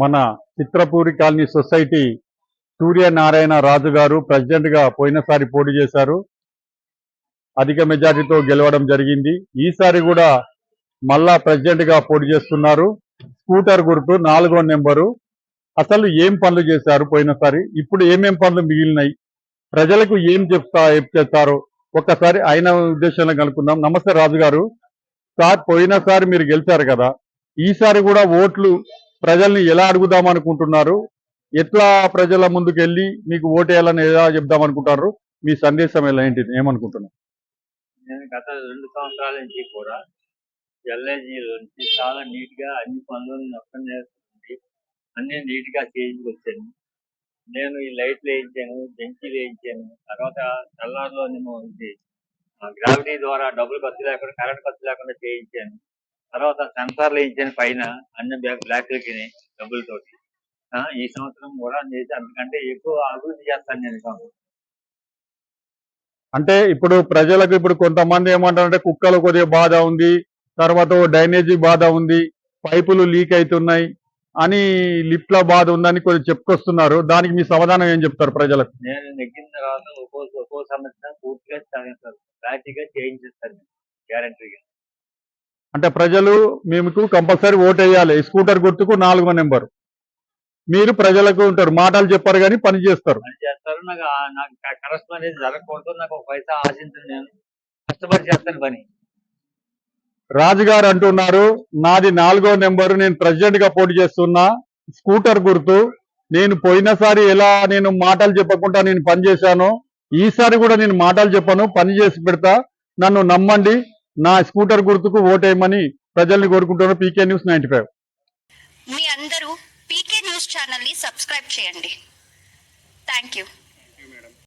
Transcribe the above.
మన Chitrapuri colony society Suryanarayana Raju గారు ప్రెసిడెంట్గా పోయినసారి పోటీ చేశారు. అధిక మెజారిటీతో గెలవడం జరిగింది. ఈసారి కూడా మళ్ళా ప్రెసిడెంట్గా పోటీ చేస్తున్నారు. స్కూటర్ గుర్తు నాలుగో నెంబరు. అసలు ఏం పనులు చేశారు పోయినసారి? ఇప్పుడు ఏమేం పనులు మిగిలినాయి? ప్రజలకు ఏం చెప్తా చెప్తారో ఒక్కసారి ఆయన ఉద్దేశంలో కనుక్కుందాం. నమస్తే రాజు గారు సార్ పోయినసారి మీరు గెలిచారు కదా. ఈసారి కూడా ఓట్లు ప్రజల్ని ఎలా అడుగుదాం అనుకుంటున్నారు ఎట్లా ప్రజల ముందుకు వెళ్ళి మీకు ఓటేయాలని ఎలా చెప్దాం మీ సందేశం ఎలా ఏంటిది ఏమనుకుంటున్నారు? నేను గత రెండు సంవత్సరాల నుంచి కూడా ఎల్ఐజీలో నుంచి చాలా నీట్గా అన్ని పనులను నష్టం చేస్తుంది అన్ని నీట్గా చేయించుకొచ్చాను. నేను ఈ లైట్లు వేయించాను బెంచీలు వేయించాను. తర్వాత తెల్లారిలోనేమో ఇది గ్రావిటీ ద్వారా డబ్బులు ఖర్చు లేకుండా కరెంట్ ఖర్చు లేకుండా చేయించాను. తర్వాత సెన్సార్లు వేయించాను పైన అన్ని బ్లాక్లకి డబ్బులతోటి. ఆ, ఈ సంవత్సరం కూడా చేసి అందుకంటే ఎక్కువ అభివృద్ధి చేస్తాను నేను సంవత్సరం. అంటే ఇప్పుడు ప్రజలకు ఇప్పుడు కొంతమంది ఏమంటారంటే కుక్కలు కొద్దిగా బాధ ఉంది తర్వాత డ్రైనేజీ బాధ ఉంది పైపులు లీక్ అవుతున్నాయి అని లిఫ్ట్ల బాధ ఉందని కొద్దిగా చెప్పుకొస్తున్నారు. దానికి మీ సమాధానం ఏం చెప్తారు ప్రజలకు? నేను నెగ్గిన తర్వాత ఒక్కో ఒక్కో సమస్య పూర్తిగా ప్రాక్టిగా చేయించేస్తాను గ్యారంటీగా అంటే ప్రజలు మీకు కంపల్సరీ ఓటు వేయాలి స్కూటర్ గుర్తుకు నాలుగో నెంబర్. మీరు ప్రజలకు ఉంటారు. మాటలు చెప్పారు కానీ పని చేస్తారు. నాకు ఆ- నాకు కరెక్ట్ అనేది జరగకూడదు. నాకు ఒక పైసా ఆశించను నేను. కష్టపడి చేస్తాను పని. రాజుగారు అంటున్నారు నాది నాలుగో నెంబరు నేను ప్రెసిడెంట్గా పోటీ చేస్తున్నా స్కూటర్ గుర్తు నేను పోయినసారి ఎలా నేను మాటలు చెప్పకుండా నేను పని చేశాను ఈసారి కూడా నేను మాటలు చెప్పను పని చేసి పెడతా నన్ను నమ్మండి. నా స్కూటర్ గుర్తుకు ఓటేయమని ప్రజల్ని కోరుకుంటున్నారు పీకే న్యూస్ నైన్టీ ఫైవ్. మీ అందరూ పీకే న్యూస్ ఛానల్ని సబ్స్క్రైబ్ చేయండి. Thank you.